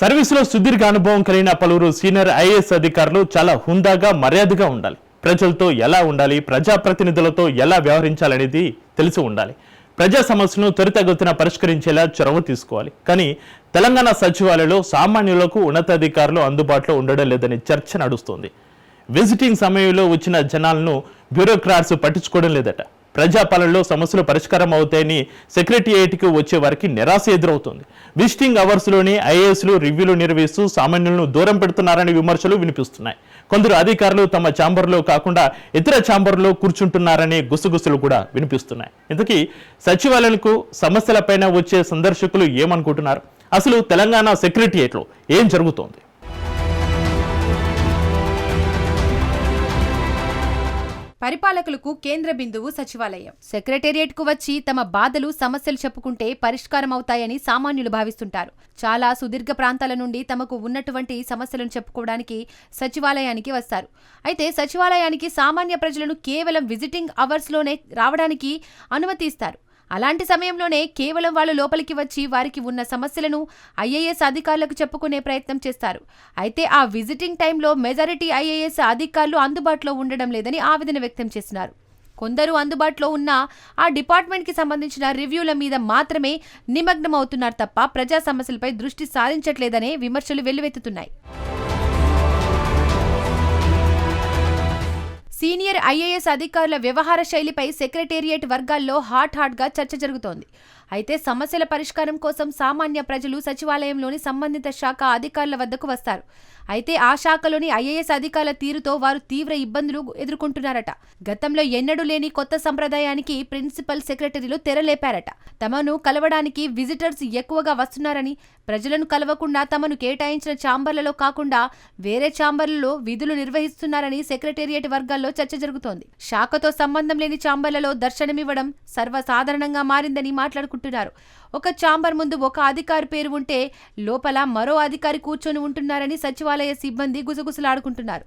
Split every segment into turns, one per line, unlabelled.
సర్వీసులో సుదీర్ఘ అనుభవం కలిగిన పలువురు సీనియర్ ఐఏఎస్ అధికారులు చాలా హుందాగా మర్యాదగా ఉండాలి. ప్రజలతో ఎలా ఉండాలి ప్రజాప్రతినిధులతో ఎలా వ్యవహరించాలనేది తెలిసి ఉండాలి. ప్రజా సమస్యను త్వరితగతిన పరిష్కరించేలా చొరవ తీసుకోవాలి. కానీ తెలంగాణ సచివాలయంలో సామాన్యులకు ఉన్నతాధికారులు అందుబాటులో ఉండడం లేదని చర్చ నడుస్తోంది. విజిటింగ్ సమయంలో వచ్చిన జనాలను బ్యూరోక్రాట్స్ పట్టించుకోవడం లేదట. ప్రజాపాలనలో సమస్యలు పరిష్కారం అవుతాయని సెక్రటరియేట్కి వచ్చే వారికి నిరాశ ఎదురవుతుంది. విజిటింగ్ అవర్స్లోనే ఐఏఎస్లు రివ్యూలు నిర్వహిస్తూ సామాన్యులను దూరం పెడుతున్నారనే విమర్శలు వినిపిస్తున్నాయి. కొందరు అధికారులు తమ ఛాంబర్లో కాకుండా ఇతర ఛాంబర్లో కూర్చుంటున్నారనే గుసగుసలు కూడా వినిపిస్తున్నాయి. ఇంతకీ సచివాలయాలకు సమస్యలపైన వచ్చే సందర్శకులు ఏమనుకుంటున్నారు? అసలు తెలంగాణ సెక్రటరియేట్లో ఏం జరుగుతోంది?
పరిపాలకులకు కేంద్ర బిందువు సచివాలయం. సెక్రటేరియట్కు వచ్చి తమ బాధలు సమస్యలు చెప్పుకుంటే పరిష్కారం అవుతాయని సామాన్యులు భావిస్తుంటారు. చాలా సుదీర్ఘ ప్రాంతాల నుండి తమకు ఉన్నటువంటి సమస్యలను చెప్పుకోవడానికి సచివాలయానికి వస్తారు. అయితే సచివాలయానికి సామాన్య ప్రజలను కేవలం విజిటింగ్ అవర్స్లోనే రావడానికి అనుమతి ఇస్తారు అలాంటి సమయంలోనే కేవలం వాళ్ళు లోపలికి వచ్చి వారికి ఉన్న సమస్యలను ఐఏఎస్ అధికారులకు చెప్పుకునే ప్రయత్నం చేస్తారు. అయితే ఆ విజిటింగ్ టైంలో మెజారిటీ ఐఏఎస్ అధికారులు అందుబాటులో ఉండడం లేదని ఆవేదన వ్యక్తం చేస్తున్నారు. కొందరు అందుబాటులో ఉన్న ఆ డిపార్ట్మెంట్కి సంబంధించిన రివ్యూల మీద మాత్రమే నిమగ్నమవుతున్నారు తప్ప ప్రజా సమస్యలపై దృష్టి సారించట్లేదనే విమర్శలు వెల్లువెత్తుతున్నాయి. సీనియర్ ఐఏఎస్ అధికారుల వ్యవహార శైలిపై సెక్రటేరియట్ వర్గాల్లో హాట్ హాట్గా చర్చ జరుగుతోంది. అయితే సమస్యల పరిష్కారం కోసం సామాన్య ప్రజలు సచివాలయంలోని సంబంధిత శాఖ అధికారుల వద్దకు వస్తారు. అయితే ఆ శాఖలోని ఐఏఎస్ అధికారుల తీరుతో వారు తీవ్ర ఇబ్బందులు ఎదుర్కొంటున్నారట. గతంలో ఎన్నడూ లేని కొత్త సంప్రదాయానికి ప్రిన్సిపల్ సెక్రటరీలు తెరలేపారట. తమను కలవడానికి విజిటర్స్ ఎక్కువగా వస్తున్నారని ప్రజలను కలవకుండా తమను కేటాయించిన ఛాంబర్లలో కాకుండా వేరే ఛాంబర్లలో విధులు నిర్వహిస్తున్నారని సెక్రటేరియట్ వర్గాల్లో చర్చ జరుగుతోంది. శాఖతో సంబంధం లేని ఛాంబర్లలో దర్శనమివ్వడం సర్వసాధారణంగా మారిందని మాట్లాడుకుంటున్నారు. ఒక ఛాంబర్ ముందు ఒక అధికారి పేరు ఉంటే లోపల మరో అధికారి కూర్చొని ఉంటున్నారని సచివాలయ సిబ్బంది గుసగుసలాడుకుంటున్నారు.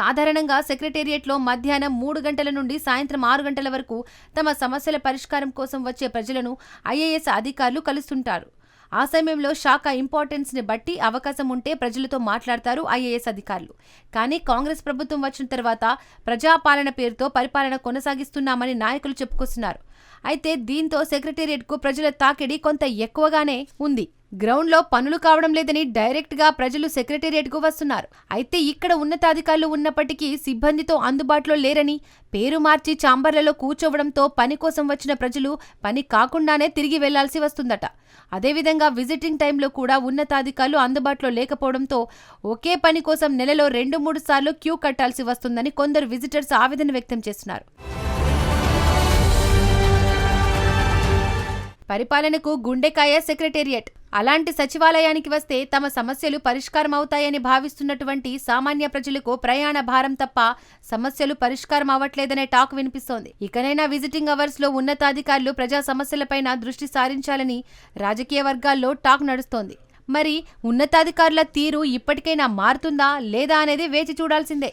సాధారణంగా సెక్రటేరియట్లో మధ్యాహ్నం మూడు గంటల నుండి సాయంత్రం ఆరు గంటల వరకు తమ సమస్యల పరిష్కారం కోసం వచ్చే ప్రజలను ఐఏఎస్ అధికారులు కలుస్తుంటారు. ఆ సమయంలో శాఖ ఇంపార్టెన్స్ని బట్టి అవకాశం ఉంటే ప్రజలతో మాట్లాడతారు ఐఏఎస్ అధికారులు. కానీ కాంగ్రెస్ ప్రభుత్వం వచ్చిన తర్వాత ప్రజాపాలన పేరుతో పరిపాలన కొనసాగిస్తున్నామని నాయకులు చెప్పుకొస్తున్నారు. అయితే దీంతో సెక్రటేరియట్కు ప్రజల తాకిడి కొంత ఎక్కువగానే ఉంది. గ్రౌండ్లో పనులు కావడం లేదని డైరెక్ట్గా ప్రజలు సెక్రటేరియట్కు వస్తున్నారు. అయితే ఇక్కడ ఉన్నతాధికారులు ఉన్నప్పటికీ సిబ్బందితో అందుబాటులో లేరని పేరు మార్చి చాంబర్లలో కూర్చోవడంతో పని కోసం వచ్చిన ప్రజలు పని కాకుండానే తిరిగి వెళ్ళాల్సి వస్తుందట. అదేవిధంగా విజిటింగ్ టైంలో కూడా ఉన్నతాధికారులు అందుబాటులో లేకపోవడంతో ఒకే పని కోసం నెలలో రెండు మూడు సార్లు క్యూ కట్టాల్సి వస్తుందని కొందరు విజిటర్స్ ఆవేదన వ్యక్తం చేస్తున్నారు. పరిపాలనకు గుండెకాయ సెక్రటేరియట్. అలాంటి సచివాలయానికి వస్తే తమ సమస్యలు పరిష్కారం అవుతాయని భావిస్తున్నటువంటి సామాన్య ప్రజలకు ప్రయాణ భారం తప్ప సమస్యలు పరిష్కారం అవ్వట్లేదనే టాక్ వినిపిస్తోంది. ఇకనైనా విజిటింగ్ అవర్స్లో ఉన్నతాధికారులు ప్రజా సమస్యలపైన దృష్టి సారించాలని రాజకీయ వర్గాల్లో టాక్ నడుస్తోంది. మరి ఉన్నతాధికారుల తీరు ఇప్పటికైనా మారుతుందా లేదా అనేది వేచి చూడాల్సిందే.